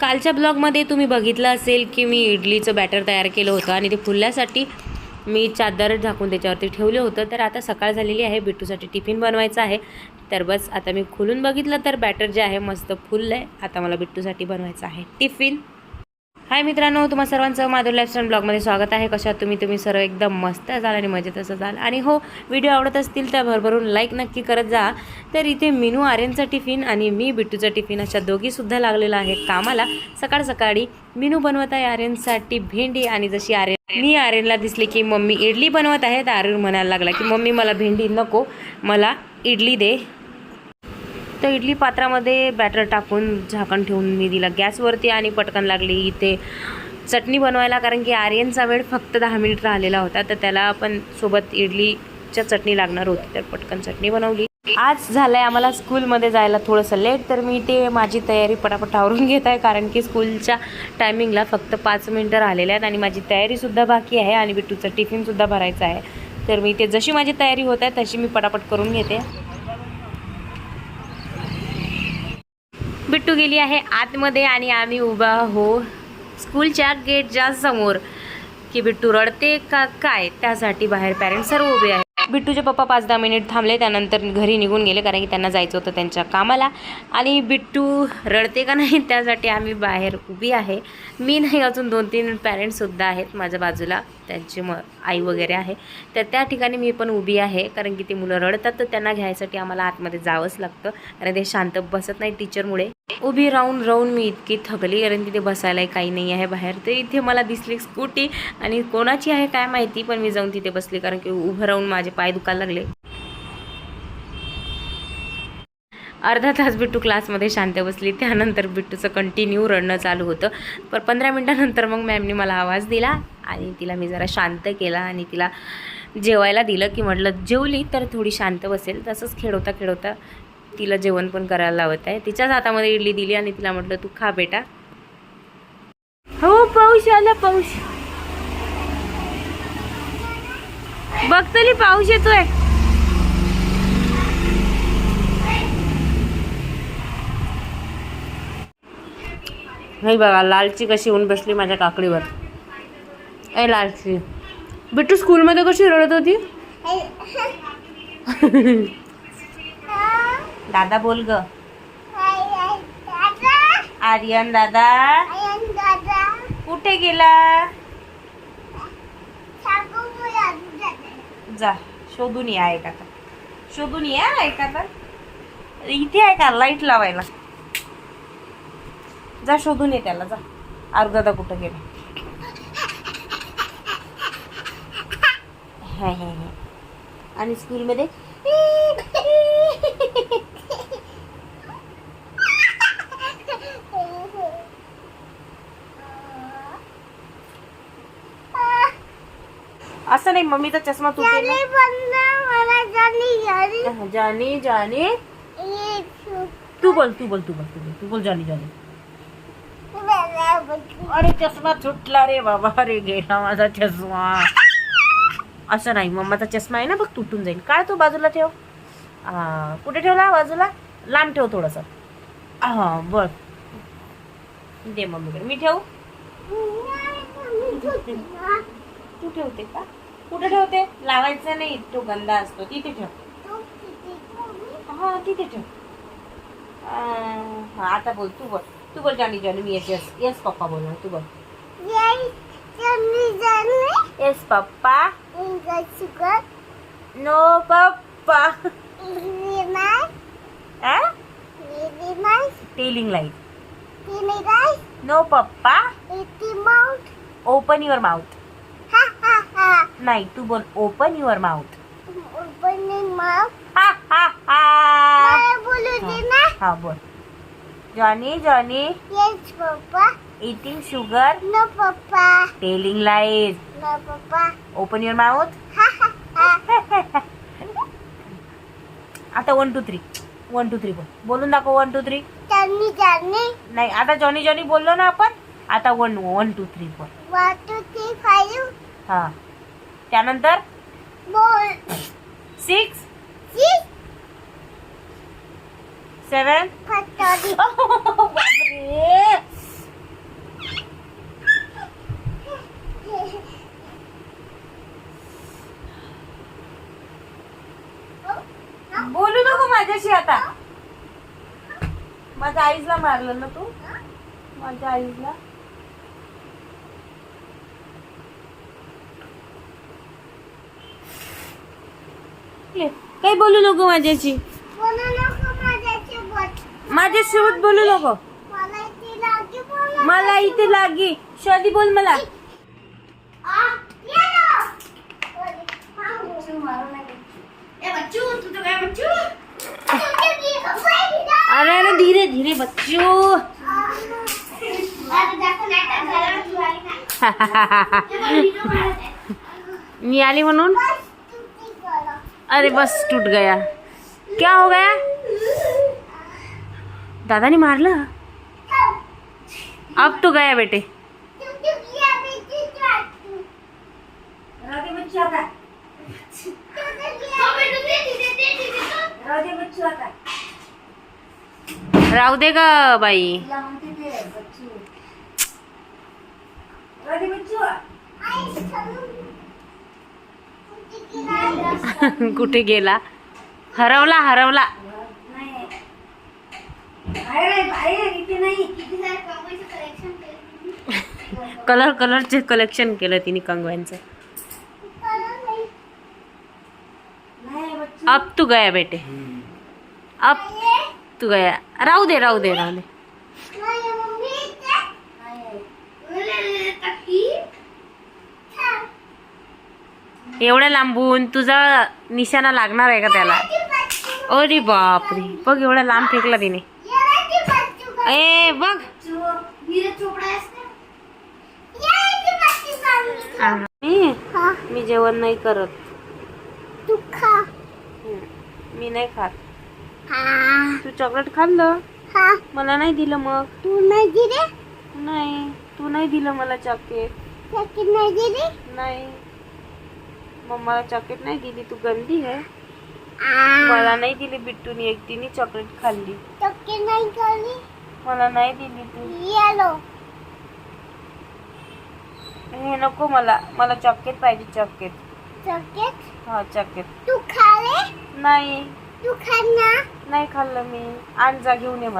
कालच्या ब्लॉगमध्ये तुम्ही बघितलं असेल की मी इडलीचं बॅटर तयार केलं होतं आणि ते फुलण्यासाठी मी चादर झाकून त्याच्यावरती ठेवलं होतं. तर आता सकाळ झालेली आहे बिट्टूसाठी टिफिन बनवायचं आहे. तर बस आता मी खोलून बघितलं तर बॅटर जे आहे मस्त फुललं आहे आता मला बिट्टूसाठी बनवायचं आहे. टिफिन. हाय मित्रांनो तुम्हा सर्वांचं माधुर लाईफस्टाईल ब्लॉगमध्ये स्वागत आहे. कशात तुम्ही? तुम्ही सर्व एकदम मस्त जाल आणि मजेत जाल आणि हो व्हिडिओ आवडत असतील तर भरभरून लाईक नक्की करत जा. तर इथे मिनू आर्यनचा टिफिन आणि मी बिट्टूचा टिफिन अशा दोघीसुद्धा लागलेला आहे कामाला. सकाळ सकाळी मिनू बनवत आहे आर्यनसाठी भेंडी आणि जशी आर्यन मी आर्यनला दिसली की मम्मी इडली बनवत आहे तर आर्यन म्हणायला लागला की मम्मी मला भेंडी नको मला इडली दे. तर इडली पात्रामध्ये बॅटर टाकून झाकण ठेवून मी दिला. गॅसवरती आणि पटकन लागली. इथे चटणी बनवायला कारण की आर्यनचा वेळ फक्त दहा मिनिट राहिलेला होता तर त्याला पण सोबत इडलीच्या चटणी लागणार होती तर पटकन चटणी बनवली. आज झालं आहे आम्हाला स्कूलमध्ये जायला थोडंसं लेट तर मी ते माझी तयारी पटापट आवरून घेत आहे कारण की स्कूलच्या टायमिंगला फक्त पाच मिनटं राहिलेल्या आहेत आणि माझी तयारीसुद्धा बाकी आहे आणि बिट्टूचं टिफिनसुद्धा भरायचं आहे. तर मी ते जशी माझी तयारी होत आहे तशी मी पटापट करून घेते. बिट्टू गेली आहे आतमध्ये आणि आम्ही उभा हो स्कूलच्या गेटच्या समोर. की बिट्टू रडते का काय? त्यासाठी बाहेर पॅरेंट्स सर्व उभे आहेत. बिट्टूचे पप्पा पाच दहा मिनिट थांबले त्यानंतर घरी निघून गेले कारण की त्यांना जायचं होतं त्यांच्या कामाला. आणि बिट्टू रडते का नाही? त्यासाठी आम्ही बाहेर उभी आहे. मी नाही अजून दोन तीन पॅरेंट्ससुद्धा आहेत माझ्या बाजूला. त्यांची म आई वगैरे आहे. तर त्या ठिकाणी मी पण उभी आहे. कारण की ती मुलं रडतात तर त्यांना घ्यायसाठी आम्हाला आतमध्ये जावंच लागतं. कारण ते शांत बसत नाही टीचरमुळे. उभी राहून राहून मी इतकी थकली कारण तिथे बसायलाही काही नाही आहे बाहेर. तर इथे मला दिसली स्कूटी आणि कोणाची आहे काय माहिती पण मी जाऊन तिथे बसली. कारण की उभं राहून माझे पाय दुखायला लागले. अर्धा तास बिट्टू क्लासमध्ये शांत बसली. त्यानंतर बिट्टूचं कंटिन्यू रडणं चालू होतं. पण पंधरा मिनटानंतर मग मॅमनी मला आवाज दिला आणि तिला मी जरा शांत केला आणि तिला जेवायला दिलं की म्हटलं जेवली तर थोडी शांत बसेल. तसंच खेळवता खेळवता तिला जेवण पण करायला लावत आहे. तिच्याच हातामध्ये इडली दिली आणि तिला म्हटलं तू खा बेटा. हो पाऊस आला पाऊस. बघतली पाऊस येतोय. नाही बघा लालची कशी येऊन बसली माझ्या काकडीवर. ए लालची. बिट्टू स्कूलमध्ये कशी रडत होती? दादा बोल ग. आर्यन दादा. कुठे गेला? जा शोधून या आहे शोधून या आहे इथे आहे का? लाइट लावायला. जा शोधून ये त्याला जा. अर्धा कुठं गेला. हे हे हे आणि स्कूलमध्ये असं नाही मम्मीचा चष्मा तुटेल ना. जानी जानी. तू बोल तू बोल तू बोल तू बोल. तू बोल जानी जानी. अरे चष्मा तुटला रे बाबा. अरे गेला माझा चष्मा. असं नाही मम्माचा चष्मा आहे ना बघ तुटून जाईल. काय तो बाजूला ठेव. हा कुठे ठेवला? बाजूला? लांब ठेव थोडस. हा बघ. दे मम्मीकडे. मी ठेवू? तू ठेवते का? कुठे ठेवते? लावायचं नाही तो गंदा असतो. तिथे ठेव. हा तिथे ठेव. हा आता बोल तू बोल. तू बोल जानी जानी मी येस येस येस पप्पा बोलणार तू बोल yes papa no papa telling light no papa open your mouth नाही तू बोल ओपन युअर माउथ हा हा हा हा बोल Johnny Johnny Yes, Papa. Eating sugar No, Papa. Telling light No, Papa. Open your mouth. आता one two three one two three बोल बोलून दाखव one two three Johnny, Johnny. नाही आता जॉनी जॉनी बोललो ना आपण आता वन वन टू थ्री बोल One, two, three, five. हा त्यानंतर Four. Six Six. सेवन बोलू नको माझ्याशी आता. माझ्या आईजला मारलं ना तू? माझ्या आईजला काही बोलू नको माझ्याशी. माझ्यासोबत बोलू नको मला इथे लागी. शॉली बोल मला. अरे अरे, धीरे धीरे, बच्चू. मी आली म्हणून? अरे, बस टूट गया. क्या हो गया? दादाने मारलं? अब तो गया बेटे। बेटी दे दे दे दे दे राधे बच्चू। कलर कलरचे कलेक्शन केलं. तिने कंगव्यांचं अब तू गया बेटे. अब तू गया. राहू दे राहू दे राहू दे. एवढ्या लांबून तुझा निशाणा लागणार आहे का त्याला? अरे बापरे. बघ एवढा लांब फेकला तिने. ए बघ. मी मी जेवण नाही करत. तू खा. मी नाही खात. तू चॉकलेट खाल्लं? मला नाही दिलं मग. तू नाही दिले? नाही तू नाही दिलं मला चॉकलेट चॉकलेट नाही दिली? नाही. मग मला चॉकलेट नाही दिली तू गंदी आहे. मला नाही दिली बिट्टूनी एकटीने चॉकलेट खाल्ली. चॉकलेट नाही खाल्ली? मला नाही दिली तू. येलो हे नको मला. मला चॉकलेट पाहिजे चॉकलेट चॉकलेट हा चॉकलेट तू खाले? नाही. तू खाना नाही खाल्लं मी. आण जा घेऊन ये मला.